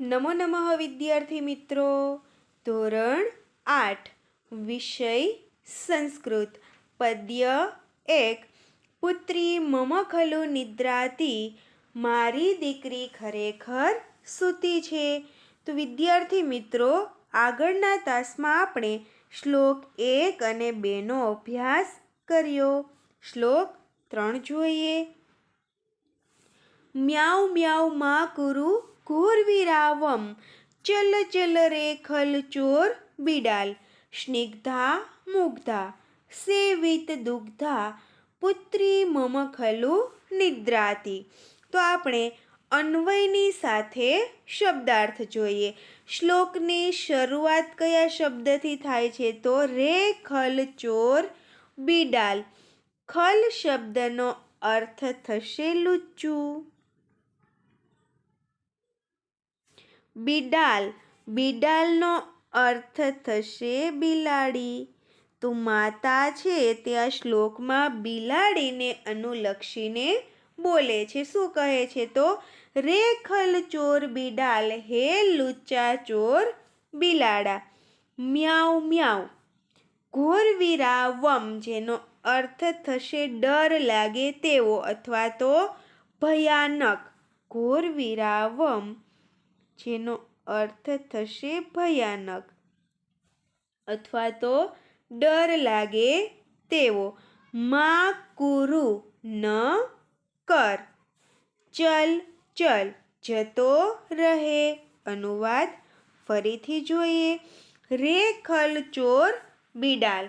નમો નમઃ વિદ્યાર્થી મિત્રો. ધોરણ આઠ. વિષય સંસ્કૃત. પદ્ય એક. પુત્રી મમ ખલુ નિદ્રાતી. મારી દીકરી ખરેખર સૂતી છે. તો વિદ્યાર્થી મિત્રો, આગળના તાસમાં આપણે શ્લોક એક અને બેનો અભ્યાસ કર્યો. શ્લોક ત્રણ જોઈએ. મ્યાઉ મ્યાઉ માં કુરુ ઘોરવીરાવમ. ચલ ચલ રે ખલ ચોર બિડાલ. સ્નિગ્ધા, મુગ્ધા. સેવિત, દુગ્ધા. પુત્રી, મમ ખલુ, નિદ્રાતી. તો આપણે અન્વયની સાથે શબ્દાર્થ જોઈએ. શ્લોકની શરૂઆત કયા શબ્દથી થાય છે? તો રે ખલ ચોર બિડાલ. ખલ શબ્દનો અર્થ થશે લુચ્ચું. બિડાલ. બિડાલનો અર્થ થશે બિલાડી. તો માતા છે તે આ શ્લોકમાં બિલાડીને અનુલક્ષીને બોલે છે. શું કહે છે તો? રે ખલ ચોર બિડાલ, હે લુચ્ચા ચોર બિલાડા. મ્યાઉ મ્યાઉ. ઘોર વિરાવમ જેનો અર્થ થશે ડર લાગે તેવો અથવા તો ભયાનક. ઘોર વિરાવમ જેનો અર્થ થશે ભયાનક અથવા તો ડર લાગે તેવો. મા કુરુ ન કર. ચલ ચલ, જતો રહે. અનુવાદ ફરીથી જોઈએ. રે ખલ ચોર બિડાલ.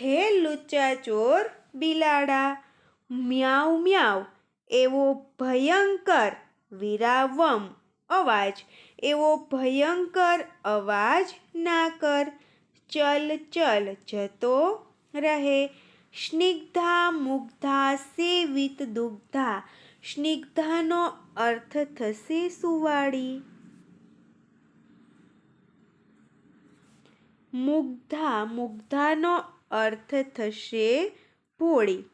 હે લુચ્ચા ચોર બિલાડા. મ્યાઉ મ્યાઉ, એવો ભયંકર વિરાવમ અવાજ. એવો ભયંકર અવાજ ના કર. ચલ ચલ, જતો રહે. સ્નિગ્ધા, મુગ્ધા, સેવિત, દુગ્ધા. સ્નિગ્ધાનો અર્થ થશે સુવાળી. મુગ્ધા, મુગ્ધાનો અર્થ થશે ભોળી.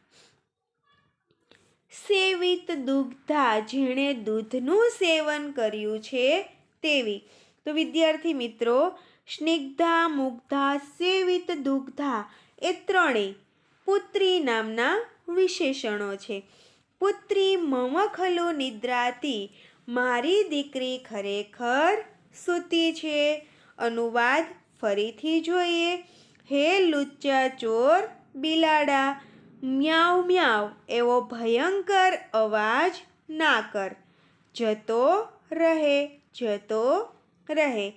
સેવિત દુગ્ધા જેણે દૂધનું સેવન કર્યું છે તેવી. તો વિદ્યાર્થી મિત્રો, સ્નિગ્ધા મુગ્ધા સેવિત દુગ્ધા એ ત્રણેય પુત્રી નામના વિશેષણો છે. પુત્રી મમ ખલુ નિદ્રાતી, મારી દીકરી ખરેખર સૂતી છે. અનુવાદ ફરીથી જોઈએ. હે લુચ્ચા ચોર બિલાડા મ્યાઉ મ્યાઉ એવો ભયંકર અવાજ ના કર. જતો રહે જતો રહે.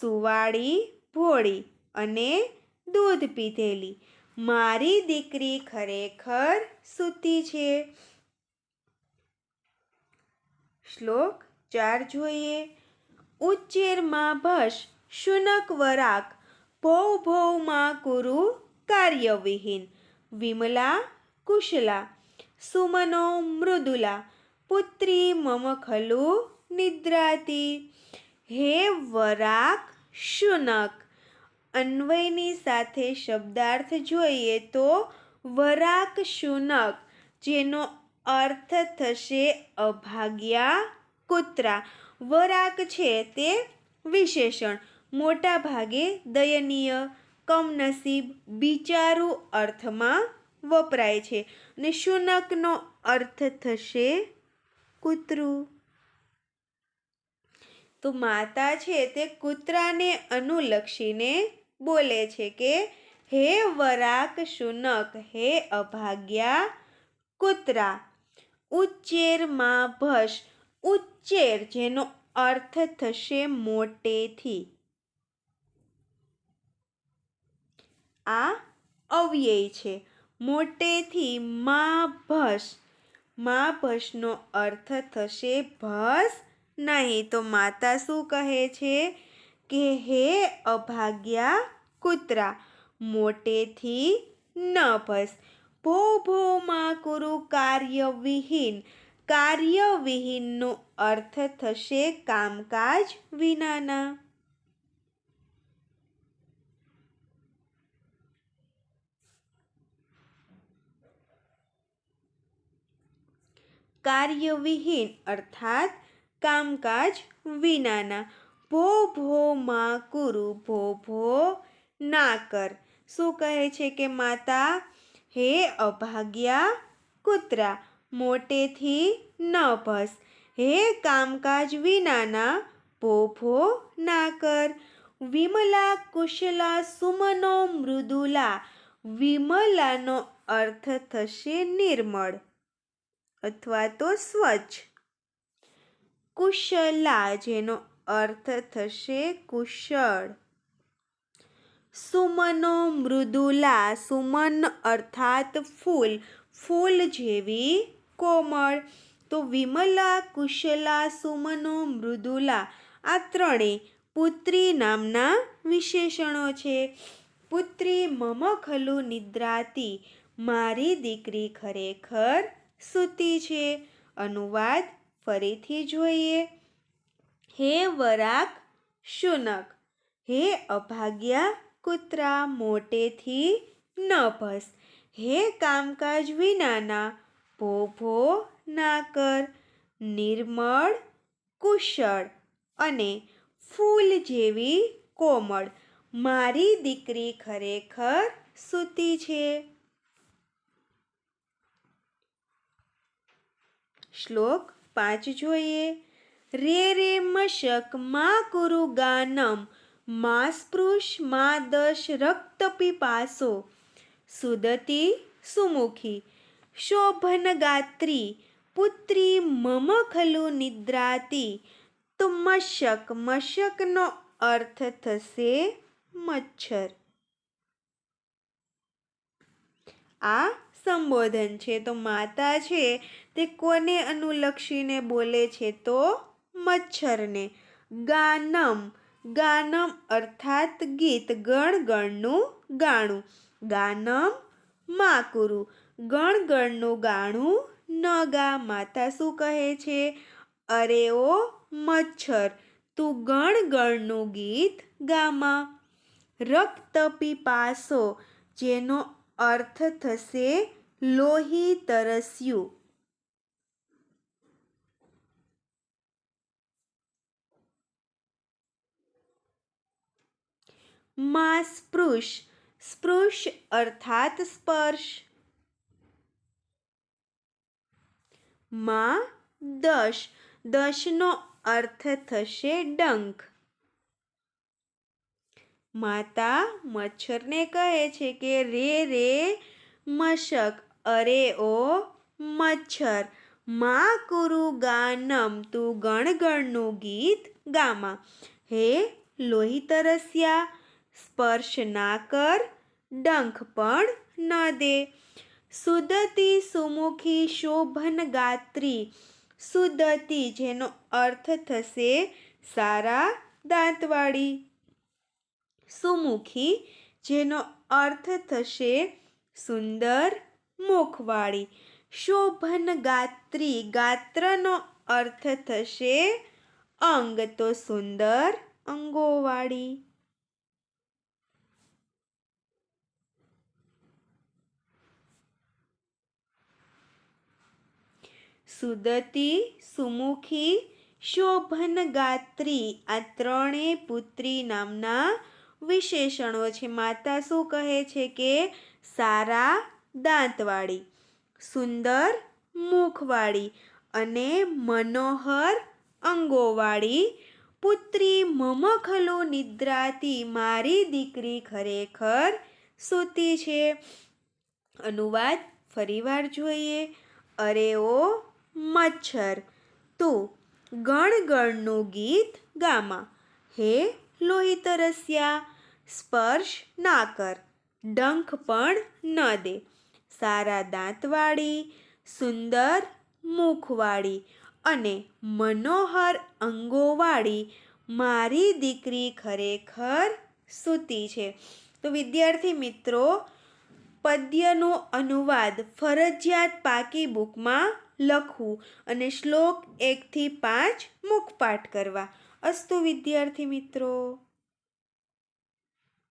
સુવાળી ભોળી અને દૂધ પીધેલી. મારી દીકરી ખરેખર સૂતી છે. શ્લોક ચાર જોઈએ. ઉચ્ચેરમાં ભસ શુનક વરાક. ભૌ ભૌમાં કુરુ કાર્યવિહીન. વિમલા, કુશલા, સુમનો, મૃદુલા, પુત્રી, મમ ખલુ, નિદ્રાતી, હે વરાક, શુનક. અન્વયની સાથે શબ્દાર્થ જોઈએ તો વરાક શુનક, જેનો અર્થ થશે અભાગ્યા કૂતરા. વરાક છે તે વિશેષણ મોટા ભાગે દયનીય કમનસીબ બિચારું અર્થમાં વપરાય છે. અને શુનકનો અર્થ થશે કૂતરું. તો માતા છે તે કૂતરાને અનુલક્ષીને બોલે છે કે, હે વરાક શુનક, હે અભાગ્યા કૂતરા, ઉચ્ચેરમાં ભસ, ઉચ્ચેર, જેનો અર્થ થશે મોટેથી. આ અવ્યય છે. મોટેથી મા ભસ મા ભસનો અર્થ થશે ભસ નહીં તો માતા શું કહે છે? કે હે અભાગ્યા કૂતરા, મોટેથી ન ભસ ભો ભોમાં કુરુ કાર્યવિહીન. કાર્યવિહીનનો અર્થ થશે કામકાજ વિનાના. કાર્યવિહીન અર્થાત કામકાજ વિનાના. ભો ભો, માં, કુરુ, ભો ભો, ના કર. શું કહે છે કે માતા? હે અભાગ્યા કૂતરા, મોટેથી ન ભસ. હે કામકાજ વિનાના, ભો ભો, ના કર. વિમલા, કુશલા, સુમનો, મૃદુલા. વિમલાનો અર્થ થશે નિર્મળ. અથવા તો સ્વચ્છ. કુશલા જેનો અર્થ થશે કુશળ. સુમનો મૃદુલા, સુમન અર્થાત ફૂલ. ફૂલ જેવી કોમળ. તો વિમલા, કુશલા, સુમનો, મૃદુલા આ ત્રણેય પુત્રી નામના વિશેષણો છે. પુત્રી મમ ખલુ નિદ્રાતી. મારી દીકરી ખરેખર સૂતી છે. અનુવાદ ફરીથી જોઈએ. હે વરાક શુનક, હે અભાગ્યા કૂતરા, મોટેથી ન ભસ. હે કામકાજ વિનાના ભો ભો ના કર. નિર્મળ, કુશળ અને ફૂલ જેવી કોમળ. મારી દીકરી ખરેખર સૂતી છે. શ્લોક પાંચ જોઈએ. રે રે મશક મા કુરુ ગાનમ, મા સ્પૃશ, મા દશ રક્ત પીપાસો. સુદતી સુમુખી, શોભન ગાત્રી, પુત્રી મમ ખલુ નિદ્રાતી. તો મશક, મશકનો અર્થ થશે મચ્છર. આ સંબોધન છે, તો માતા છે, તે કોને અનુલક્ષીને બોલે છે, તો મચ્છરને. ગાનમ ગાનમ અર્થાત ગીત ગણ ગણનું ગાણું. ગાનમ, માકુરુ, ગણગણનું ગણ ન ગા માતા શું કહે છે? અરે ઓ મચ્છર, તું ગણ ગણનું ગીત ગામાં. રક્ત પીપાસો, જેનો અર્થ થશે લોહી તરસ્યું. માં સ્પૃશ. સ્પૃશ અર્થાત સ્પર્શ. માં દશ. દશનો અર્થ થશે ડંખ. માતા મચ્છરને કહે છે કે, રે રે, મશક, અરે, ઓ, મચ્છર, મા કુરુ ગાનમ, તું ગણગણનું ગીત ગામાં. હે લોહી તરસ્યા સ્પર્શ ના કર, ડંખ પણ ન દે. સુદતી સુમુખી શોભન ગાત્રી, સુદતી જેનો અર્થ થશે સારા દાંતવાળી. સુમુખી, જેનો અર્થ થશે સુંદર મુખવાળી. શોભન ગાત્રી, ગાત્રનો અર્થ થશે અંગ, તો સુંદર અંગોવાળી. સુદતી, સુમુખી, શોભન ગાત્રી, આ ત્રણેય પુત્રી નામના વિશેષણો છે. માતા શું કહે છે કે સારા દાંતવાળી, સુંદર મુખવાળી અને મનોહર અંગોવાળી પુત્રી મમ ખલો નિદ્રાતી મારી દીકરી ખરેખર સૂતી છે. અનુવાદ ફરીવાર જોઈએ. અરે ઓ મચ્છર, તું ગણગણનું ગીત ગામાં. હે લોહી તરસ્યા સ્પર્શ ના કર. ડંખ પણ ન દે. સારા દાંતવાળી, સુંદર મુખવાળી અને મનોહર અંગોવાળી મારી દીકરી ખરેખર સૂતી છે. તો વિદ્યાર્થી મિત્રો, પદ્યનો અનુવાદ ફરજિયાત પાકી બુકમાં લખવું અને શ્લોક એકથી પાંચ મુખપાઠ કરવા. અસ્તુ વિદ્યાર્થી મિત્રો.